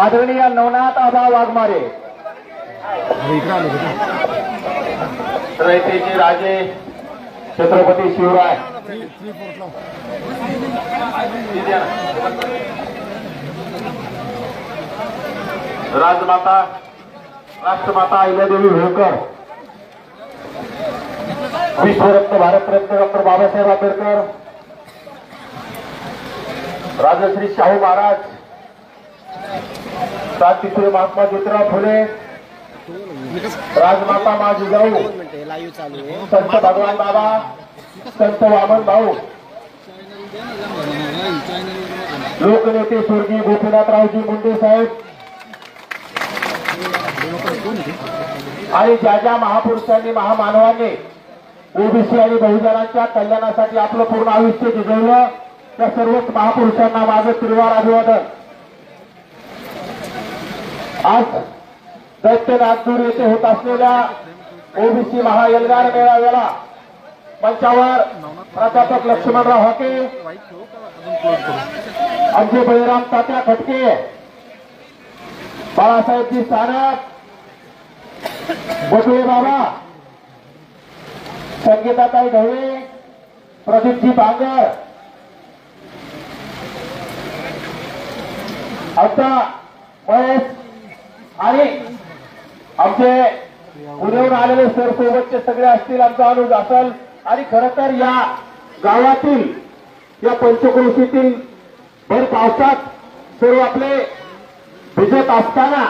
आदरणीय नवनाथ आबा वाघमारे. रयतेचे राजे छत्रपती शिवराय. राजमाता राष्ट्रमाता अहिल्यादेवी होळकर. विश्वरत्न भारतरत्न डॉक्टर बाबासाहेब आंबेडकर. राजश्री शाहू महाराज. क्रांतीसूर्य महात्मा ज्योतिराव फुले राजमाता मा जिजाऊ चालू संत भगवान बाबा संत वामन भाऊ लोकनेते स्वर्गीय गोपीनाथरावजी मुंडे साहेब आणि ज्या ज्या महापुरुषांनी महामानवांनी ओबीसी आणि बहुजनांच्या कल्याणासाठी आपलं पूर्ण आयुष्य झिजवलं त्या सर्वच महापुरुषांना माझं त्रिवार अभिवादन. आज दैत्य नागपूर येथे होत असलेल्या ओबीसी महाएल्गार मेळाव्याला मंचावर प्राध्यापक लक्ष्मणराव हाके आमचे बळीराम तात्या खटके बाळासाहेबजी सानप बटुळे बाबा संगीताताई ढवळे प्रदीपजी बांगर. आता महेश आणि आमचे पुण्याहून आलेले सर सोबतचे सगळे असतील आमचा अनुज असल. आणि खर तर या गावातील या पंचक्रोशीतील भर पावसात सर्व आपले भिजत असताना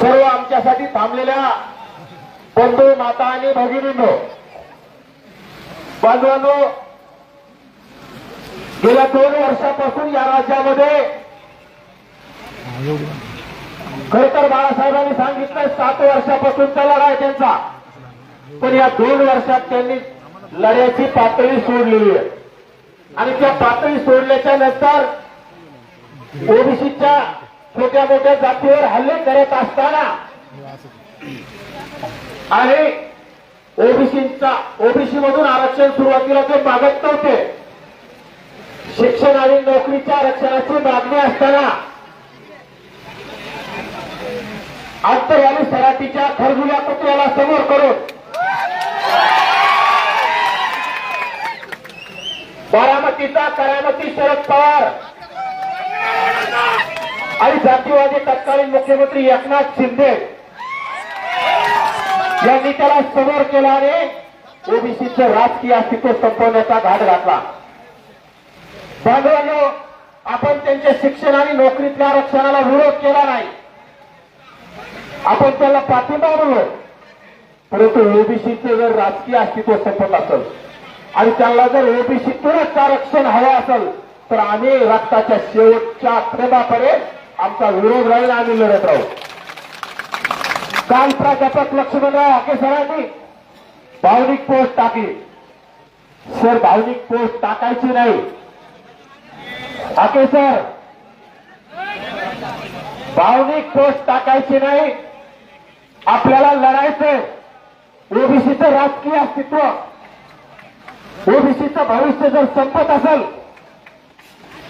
सर्व आमच्यासाठी थांबलेल्या बंधू माता आणि भगिनींनो बांधवांनो गेल्या दोन वर्षापासून या राज्यामध्ये खर तर बाळासाहेबांनी सांगितलं सात वर्षापासूनचा लढा आहे त्यांचा. पण या दोन वर्षात त्यांनी लढ्याची पातळी सोडलेली आहे. आणि त्या पातळी सोडल्याच्या नंतर ओबीसीच्या छोट्या मोठ्या जातीवर हल्ले करत असताना आणि ओबीसीचा ओबीसी मधून आरक्षण सुरुवातीला ते मागत नव्हते. शिक्षण आणि नोकरीच्या आरक्षणाची मागणी असताना आंतरवाली सराटीच्या खरजुल्या पुतळ्याला समोर करून. बारामतीचा करामती शरद पवार. आणि जातीवादी तत्कालीन मुख्यमंत्री एकनाथ शिंदे. यांनी त्याला समोर केला आणि ओबीसीचं राजकीय अस्तित्व संपवण्याचा घाट घातला बांधवांनो आपण त्यांच्या शिक्षण आणि नोकरीतल्या आरक्षणाला विरोध केला नाही. आपण त्याला पाठिंबा दिलो परंतु ओबीसीचं जर राजकीय अस्तित्व संपत असेल आणि त्यांना जर ओबीसीतूनच आरक्षण हवं असेल तर आम्ही रक्ताच्या शेवटच्या थेंबापर्यंत आमचा विरोध राहील आम्ही लढत राहू. काल प्राध्यापक लक्ष्मणराव हाके सरांनी भावनिक पोस्ट टाकली. सर भावनिक पोस्ट टाकायची नाही. हाके सर भावनिक पोस्ट टाकायची नाही. आपल्याला लढायचंय. ओबीसीचं राजकीय अस्तित्व. ओबीसीचं भविष्य जर संपत असेल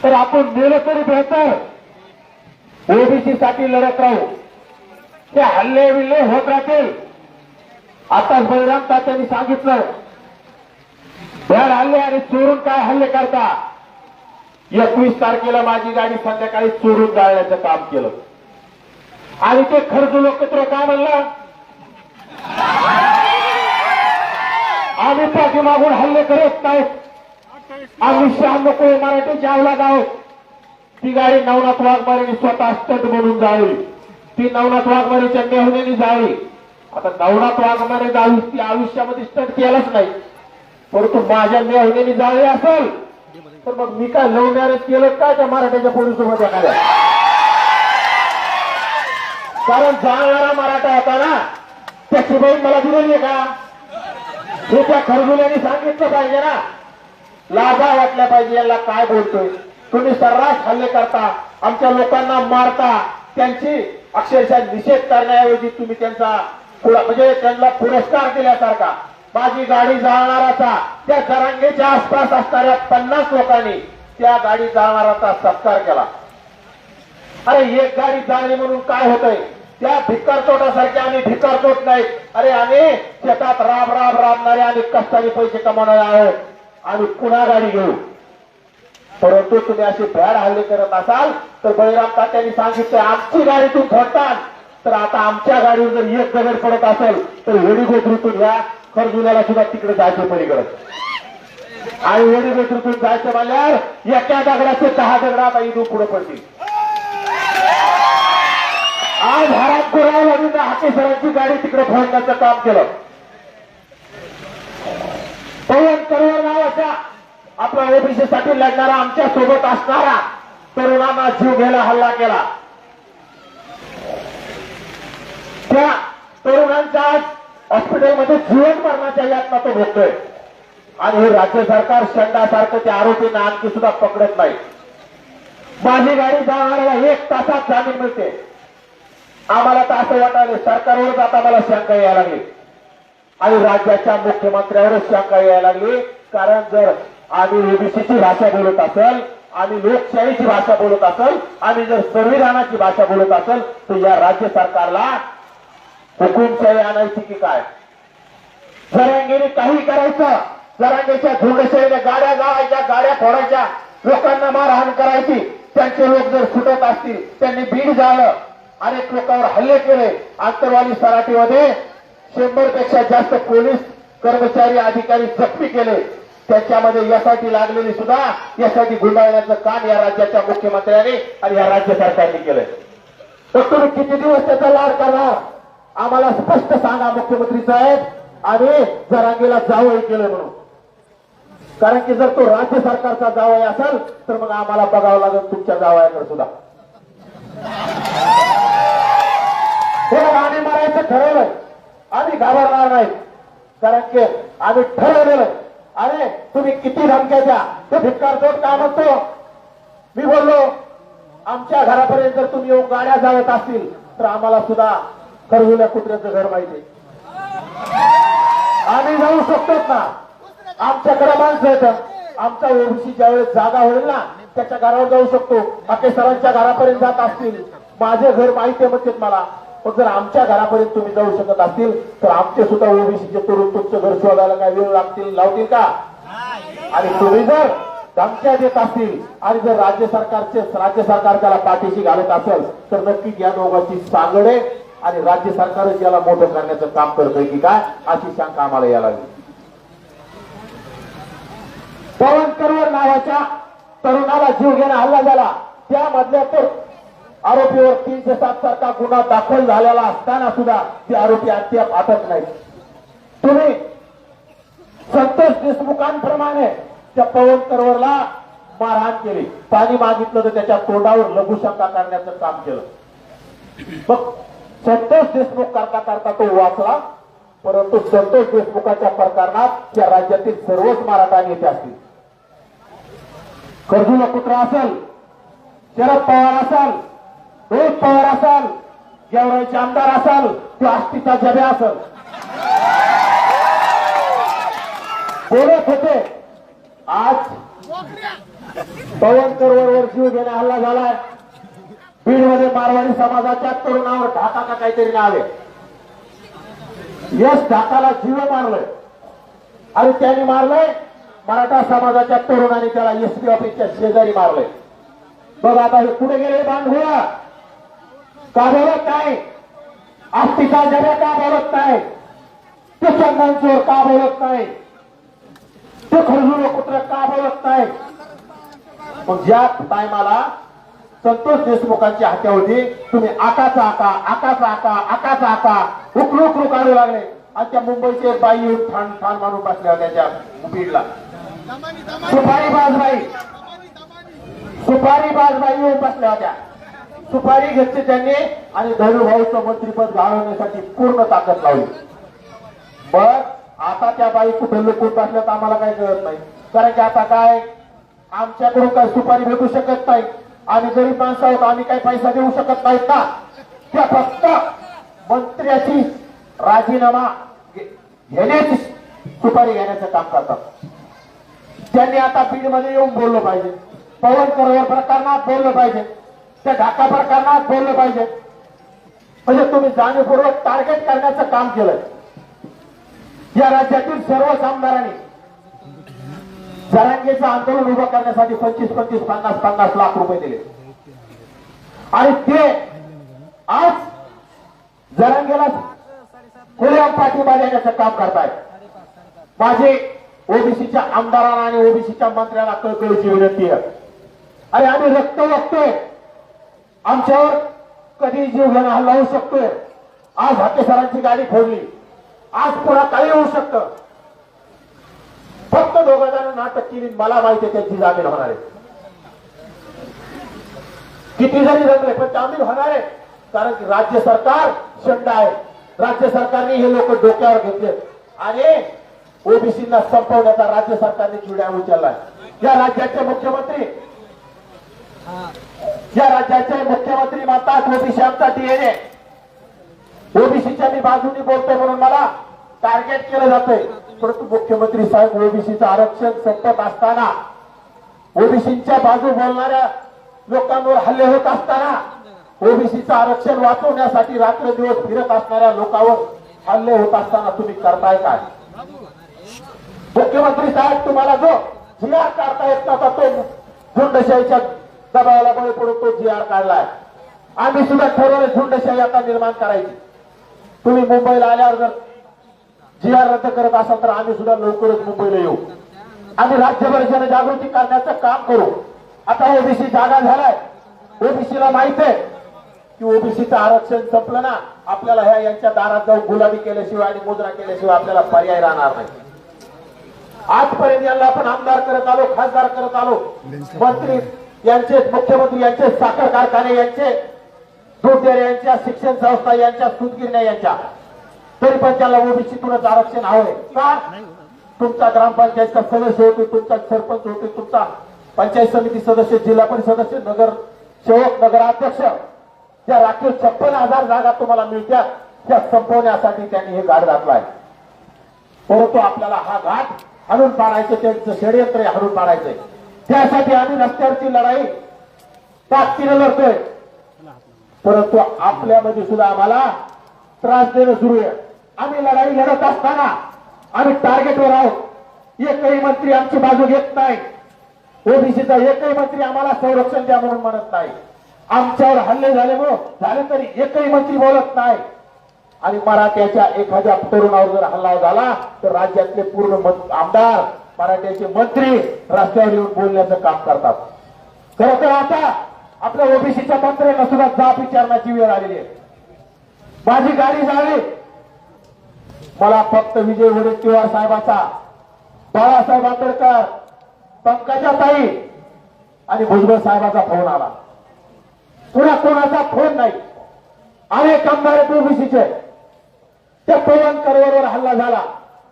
तर आपण गेलो तरी बेहतर. ओबीसीसाठी लढत राहू. ते हल्ले विल्ले होत राहतील. आता बळीराम तात्यांनी सांगितलं भ्याड हल्ले आणि चोरून काय हल्ले करता? एकवीस तारखेला माझी गाडी संध्याकाळी चोरून जाळण्याचं काम केलं. आणि ते खर्च लोक तुला काय म्हणला आम्ही पाठीमागून हल्ले करत नाहीत. आम्ही शाम कोळी मराठीची जावला आहोत ती गाडी नवनाथ वाघमारेने स्वतः स्टंट म्हणून जाळली. ती नवनाथ वाघमारेच्या मेहण्याने जाळली. आता नवनाथ वाघमारे जाळी ती आयुष्यामध्ये स्टंट केलाच नाही. परंतु माझ्या मेहण्याने जाळली असेल तर मग मी काय लवण्याने केलं काय त्या मराठ्याच्या पोलीसोबत एखाद्या कारण जाणारा मराठा होता ना त्या बहीण मला दिलेली का? हे त्या खरगुल्याने सांगितलं पाहिजे ना. लाजा वाटल्या पाहिजे याला काय बोलतोय? तुम्ही सर्रास हल्ले करता आमच्या लोकांना मारता त्यांची अक्षरशः निषेध करण्याऐवजी तुम्ही त्यांचा म्हणजे त्यांना पुरस्कार दिल्यासारखा. माझी गाडी जाळणाराचा त्या जरांगेच्या आसपास असणाऱ्या पन्नास लोकांनी त्या गाडी जाळणाराचा सत्कार केला. अरे एक गाडी जाळली म्हणून काय होतंय? त्या भिक्कार चोटासारखे आम्ही भिक्कार चोट नाही अरे आम्ही शेतात राब राब राबणारे आणि कष्टाने पैसे कमावणारे आहोत. आणि पुन्हा गाडी घेऊ. परंतु तुम्ही अशी भ्याड हल्ले करत असाल तर बळीराम तात्यांनी सांगितलं आमची गाडी तुम्ही फोडताल तर आता आमच्या गाडीवर जर एक दगड पडत असेल तर वेडी गोत्रीतून या खरजुल्याला सुद्धा तिकडे जायचं पलीकडे. आणि वेडी गोत्रीतून जायचं म्हणल्यावर एका दगडाचे दहा दगड आता इथून पुढे पडतील. आज हरात गुरावला हाकेसरांची गाडी तिकडे फोडण्याचं काम केलं. पवन तरुण नावाचा आपल्या ओबीसी साठी लढणारा आमच्यासोबत असणारा तरुणांना जीव घ्यायला हल्ला केला. त्या तरुणांच्या आज हॉस्पिटलमध्ये जीवन मरणाच्या यातना तो भोगतोय. आणि हे राज्य सरकार शंडासारखं त्या आरोपींना आणखी सुद्धा पकडत नाही. माझी गाडी जाणाऱ्याला एक तासात जामीन मिळते. आम्हाला तर असं वाटायला सरकारवरच आता मला शंका यायला लागली. आणि राज्याच्या मुख्यमंत्र्यावरच शंका यायला लागली. कारण जर आम्ही ओबीसीची भाषा बोलत असेल आम्ही लोकशाहीची भाषा बोलत असेल आम्ही जर संविधानाची भाषा बोलत असेल तर या राज्य सरकारला हुकुमशाही आणायची की काय? जरांगेने काही करायचं. जरांगेच्या धुंडशाहीने गाड्या गावायच्या गाड्या फोडायच्या. लोकांना मारहाण करायची. त्यांचे लोक जर सुटत असतील त्यांनी बीड जाळलं अनेक लोकांवर हल्ले केले. आंतरवाली सराटीमध्ये शंभरपेक्षा जास्त पोलीस कर्मचारी अधिकारी जखमी केले. त्याच्यामध्ये यासाठी लागलेली सुद्धा यासाठी गुंडाळण्याचं काम या राज्याच्या मुख्यमंत्र्यांनी आणि या राज्य सरकारने केलंय. तर तुम्ही किती दिवस त्याचा लाड करणार? आम्हाला स्पष्ट सांगा मुख्यमंत्री साहेब. आणि जरांगीला जावई केलं म्हणून. कारण की जर तो राज्य सरकारचा जावई असेल तर मग आम्हाला बघावं लागेल तुमच्या जावयाकडे सुद्धा. हे राणी मारायचं ठरवलंय? आम्ही घाबरणार नाही. कारण की आम्ही ठरवलेलं अरे तुम्ही किती धमक्या द्या? तो भिक्कार तोट काय म्हणतो? मी बोललो आमच्या घरापर्यंत जर तुम्ही येऊन गाड्या जावत असतील तर आम्हाला सुद्धा खरवल्या कुत्र्याचं घर माहिती आम्ही जाऊ शकतो ना. आमच्याकडे माणसं येतं आमचा ओबीसी ज्यावेळेस जागा होईल ना त्याच्या घरावर जाऊ शकतो. बाकी सरांच्या घरापर्यंत जात असतील. माझे घर माहिती आहे म्हणते मला. पण जर आमच्या घरापर्यंत तुम्ही जाऊ शकत असतील तर आमचे सुद्धा ओबीसीचे तरुण तुमचं घर शोधायला काय वेळ लागतील लावतील का? आणि तुम्ही जर धमक्या देत असतील आणि जर राज्य सरकारचे राज्य सरकार त्याला पाठीशी घालत असेल तर नक्की या दोघांची सांगडे आणि राज्य सरकारच याला मोठं करण्याचं काम करतोय की काय अशी शंका आम्हाला यायला लागली. पवन करवर नावाच्या तरुणाला जीव घेणं हल्ला झाला. त्यामधल्या तर आरोपीवर तीनशे सात सारखा गुन्हा दाखल झालेला असताना सुद्धा ते आरोपी अद्याप अटक नाही तुम्ही संतोष देशमुखांप्रमाणे त्या पवन करवरला मारहाण केली. पाणी मागितलं तर त्याच्या तोंडावर लघुशंका करण्याचं काम केलं. मग संतोष देशमुख करता करता तो वाचला परंतु संतोष देशमुखाच्या प्रकरणात त्या राज्यातील सर्वच मराठा नेते असतील. कर्जुला कुत्रा असेल शरद पवार असाल रोहित पवार असाल गेवराईचे आमदार असाल तो आष्टीचा जब्या असेल. बोलत होते आज पवन करवरवर जीव घेणे हल्ला झालाय. बीडमध्ये मारवाडी समाजाच्या तरुणावर ढाका का काहीतरी नावे यश ढाकाला जीव मारलंय. आणि त्यांनी मारलंय मराठा समाजाच्या तरुणाने त्याला एसपी ऑफिसच्या शेजारी मारलंय. बघ आता हे कुठे गेले बांधूया का बोलत नाही आस्तिका जगा का बोलत नाही. ते चंदन का बोलत नाही. ते खरजुलो कुत्र का बोलत नाही. मग ज्या टायमाला संतोष देशमुखांची हत्या होती तुम्ही आकाचा आका आकाचा आका आकाचा आका उकलू उकलू काढू लागले. आणि त्या मुंबईचे बाई ठाण ठाण मारून बसल्या होत्या त्या बीडला सुपारी बाजबाई सुपारी बाजबाई येऊन बसल्या होत्या. सुपारी घेतली त्यांनी आणि धनुभाऊचं मंत्रीपद घालवण्यासाठी पूर्ण ताकद लावली. पण आता त्या बाई कुठे लुकून बसल्या तर आम्हाला काही कळत नाही. कारण की आता काय आमच्याकडून काही सुपारी भेटू शकत नाही. आम्ही गरीब माणसं आहोत आम्ही काही पैसा देऊ शकत नाहीत ना. त्या फक्त मंत्र्याची राजीनामा घेण्याची सुपारी घेण्याचं काम करतात. त्यांनी आता बीडमध्ये येऊन बोललं पाहिजे. पवन करोवर प्रकरणात बोललं पाहिजे. त्या ढाका प्रकरणात बोललं पाहिजे. म्हणजे तुम्ही जाणीवपूर्वक टार्गेट करण्याचं काम केलं या राज्यातील सर्वच आमदारांनी जरांगेचं आंदोलन उभं करण्यासाठी पंचवीस पंचवीस पन्नास पन्नास लाख रुपये दिले. आणि ते आज जरांगेला खुल्या पाठिंबा देण्याचं काम करतायत. माझे ओबीसीच्या आमदारांना आणि ओबीसीच्या मंत्र्यांना कळकळीची विनंती आहे. आणि आम्ही रक्त बघतोय आमच्यावर कधी जीव घेणं हल्ला होऊ शकतोय. आज हाके सरांची गाडी फोडली. आज पुन्हा काही होऊ शकतं. फक्त दोघं जण नाटक केली. मला माहिती त्यांची जामीन होणार आहे. किती जरी जमले पण जामीन होणार आहे. कारण की राज्य सरकार शंड आहे. राज्य सरकारने हे लोक डोक्यावर घेतले. आणि ओबीसीना संपवण्याचा राज्य सरकारने चिड्या उचललाय या राज्याचे मुख्यमंत्री या राज्याचे मुख्यमंत्री म्हणतात ओबीसी आमचा डीएनए ओबीसीच्या मी बाजूने बोलतोय म्हणून मला टार्गेट केलं जातंय. परंतु मुख्यमंत्री साहेब ओबीसीचं आरक्षण संपत असताना ओबीसीच्या बाजू बोलणाऱ्या लोकांवर हल्ले होत असताना ओबीसीचं आरक्षण वाचवण्यासाठी रात्र दिवस फिरत असणाऱ्या लोकांवर हल्ले होत असताना तुम्ही करताय काय? मुख्यमंत्री साहेब तुम्हाला जो जी आर काढता येत नव्हता तो गुंडशाहीच्या दबावाला बळी पडून तो जी आर काढलाय. आम्ही सुद्धा ठरवलं झुंडशाही आता निर्माण करायची. तुम्ही मुंबईला आल्यावर जर जी आर रद्द करत असाल तर आम्ही सुद्धा लवकरच मुंबईला येऊ. आम्ही राज्यभर जनजागृती करण्याचं काम करू. आता ओबीसी जागा झालाय. ओबीसीला माहीत आहे की ओबीसीचं आरक्षण संपलं ना आपल्याला ह्या यांच्या दारात जाऊन गुलाबी केल्याशिवाय आणि मुद्रा केल्याशिवाय आपल्याला पर्याय राहणार नाही. आजपर्यंत यांना आपण आमदार करत आलो खासदार करत आलो. मंत्री यांचे मुख्यमंत्री यांचे साखर कारखाने यांचे दूध यांच्या शिक्षण संस्था यांच्या सूतगिरण्या यांच्या. तरी पण त्याला ओबीसीतूनच आरक्षण हवंय. का? तुमचा ग्रामपंचायतचा सदस्य होते तुमचा सरपंच होते तुमचा पंचायत समिती सदस्य जिल्हा परिषद सदस्य नगर सेवक नगराध्यक्ष त्या राखीव छप्पन हजार जागा तुम्हाला मिळत्या त्या संपवण्यासाठी त्यांनी हे गाड घातलाय. परंतु आपल्याला हा घाट हणून पाडायचं त्यांचं षडयंत्र आहे पाडायचंय. त्यासाठी आम्ही रस्त्यावरची लढाई ताकदीनं लढतोय. परंतु आपल्यामध्ये सुद्धा आम्हाला त्रास देणं सुरू आहे. आम्ही लढाई लढत असताना आम्ही टार्गेटवर आहोत. एकही मंत्री आमची बाजू घेत नाही. ओबीसीचा एकही मंत्री आम्हाला संरक्षण द्या म्हणून म्हणत नाही. आमच्यावर हल्ले झाले म्हणून झाले तरी एकही मंत्री बोलत नाही. आणि मराठ्याच्या एखाद्या तरुणावर जर हल्ला झाला तर राज्यातले पूर्ण आमदार मराठ्याचे मंत्री रस्त्यावर येऊन बोलण्याचं काम करतात. खरं तर आता आपल्या ओबीसीच्या मंत्र्यांना सुद्धा जाब विचारण्याची वेळ आलेली आहे. माझी गाडी झाली. मला फक्त विजय वडेट्टीवार साहेबाचा बाळासाहेब आंबेडकर पंकजाताई आणि भुजबळ साहेबाचा फोन आला. पुन्हा कोणाचा फोन नाही. अनेक आमदार ओबीसीचे. त्या पवन करवरवर हल्ला झाला.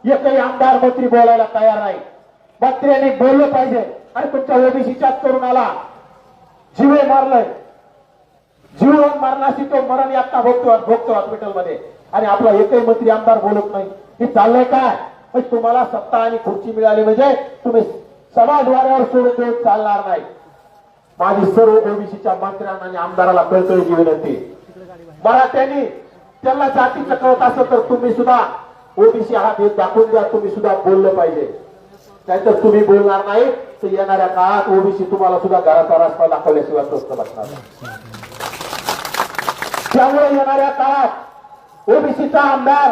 एकही आमदार मंत्री बोलायला तयार नाही. मंत्र्यांनी बोललं पाहिजे. आणि तुमच्या ओबीसीच्या तरुणाला जीवे मारलंय. जीवन मरणाशी तो मरण यातना भोगतो भोगतो हॉस्पिटलमध्ये आणि आपला एकही मंत्री आमदार बोलत नाही. हे चाललंय काय? म्हणजे तुम्हाला सत्ता आणि खुर्ची मिळाली म्हणजे तुम्ही सभाद्वारावर सोडून देऊन चालणार नाही. माझी सर्व ओबीसीच्या मंत्र्यांना आणि आमदाराला कळकळीची विनंती. मराठ्यांनी त्यांना जातीचं कळत असेल तर तुम्ही सुद्धा ओबीसी हा भेद दाखवून द्या तुम्ही सुद्धा बोललं पाहिजे. नाहीतर तुम्ही बोलणार नाही. तर येणाऱ्या काळात ओबीसी तुम्हाला सुद्धा घराचा रस्ता दाखवल्याशिवाय स्वस्त बसणार त्यामुळे येणाऱ्या काळात ओबीसीचा आमदार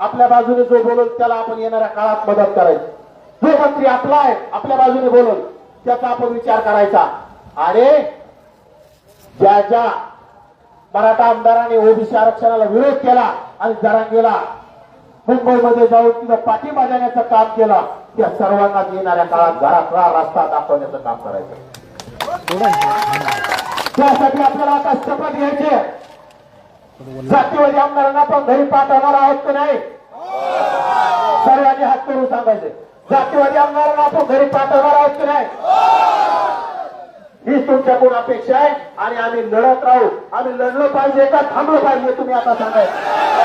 आपल्या बाजूने जो बोलल त्याला आपण येणाऱ्या काळात मदत करायची. जो मंत्री आपला आहे आपल्या बाजूने बोलल त्याचा आपण विचार करायचा. आणि ज्या ज्या मराठा आमदाराने ओबीसी आरक्षणाला विरोध केला आणि जरांगेला मुंबईमध्ये जाऊन तिथं पाठिंबा देण्याचं काम केलं त्या सर्वांना येणाऱ्या काळात घरातला रस्ता दाखवण्याचं काम करायचं. त्यासाठी आपल्याला आता शपथ घ्यायची जातीवादी आमदारांना पण घरी पाठवणार आहोत की नाही? सर्वांनी हात करून सांगायचे. जातीवादी आमदारांना आपण घरी पाठवणार आहोत की नाही? ही तुमच्याकडून अपेक्षा आहे आणि आम्ही लढत राहू. आम्ही लढलो पाहिजे का थांबलो पाहिजे तुम्ही आता सांगायचं.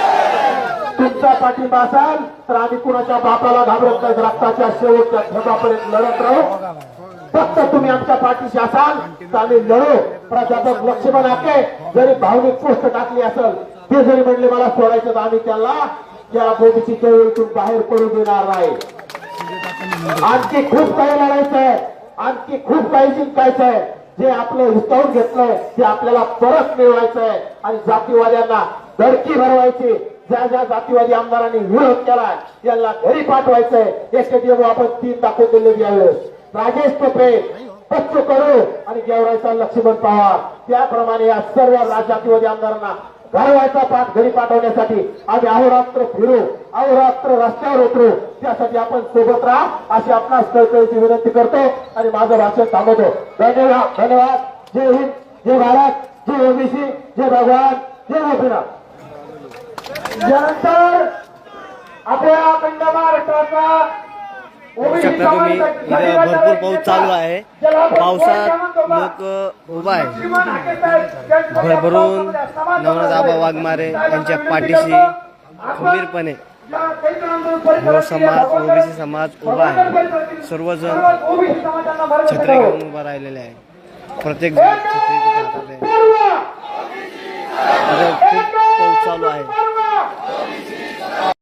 तुमचा पाठिंबा असाल तर आम्ही कुणाच्या बापाला घाबरत नाही रक्ताच्या शेवटच्या ठेपापर्यंत लढत राहू. फक्त तुम्ही आमच्या पाठीशी असाल तर आम्ही लढू. प्राध्यापक लक्ष्मण आके जरी भावनिक पोस्ट टाकली असेल ते जरी म्हणले मला सोडायचं तर आम्ही त्याला या बोबीची चळवळीतून बाहेर पडू देणार नाही. आणखी खूप काही लढायचं आहे. आणखी खूप काही जिंकायचं आहे. जे आपलं हिसकावून घेतलंय ते आपल्याला परत मिळवायचं आहे. आणि जातीवाद्यांना धडकी भरवायची. ज्या ज्या जातीवादी आमदारांनी विरोध केलाय त्यांना घरी पाठवायचंय. याचे देव आपण तीन दाखवून दिले यावेळेस. राजेश टोपे बच्चू कडू आणि गेवरायचा लक्ष्मण पवार. त्याप्रमाणे या सर्व जातीवादी आमदारांना घरवायचा पाठ घरी पाठवण्यासाठी आम्ही अहोरात्र फिरू अहोरात्र रस्त्यावर उतरू. त्यासाठी आपण सोबत राहा अशी आपणास कळकळीची विनंती करतो आणि माझं भाषण थांबवतो. धन्यवाद धन्यवाद. जय हिंद जय भारत जय ओबीसी जय भगवान जय गोपीनाथ. यानंतर आपल्या अखंड महाराष्ट्राचा शकता तुम्ही इथं भरपूर पाऊस चालू आहे. पावसात लोक उभा आहे भरभरून नवनाथ आबा वाघमारे यांच्या पाठीशी खंबीरपणे समाज ओबीसी समाज उभा आहे. सर्वजण छत्री घेऊन उभा राहिलेले आहे प्रत्येक जण छत्री खूप पाऊस चालू आहे. Holy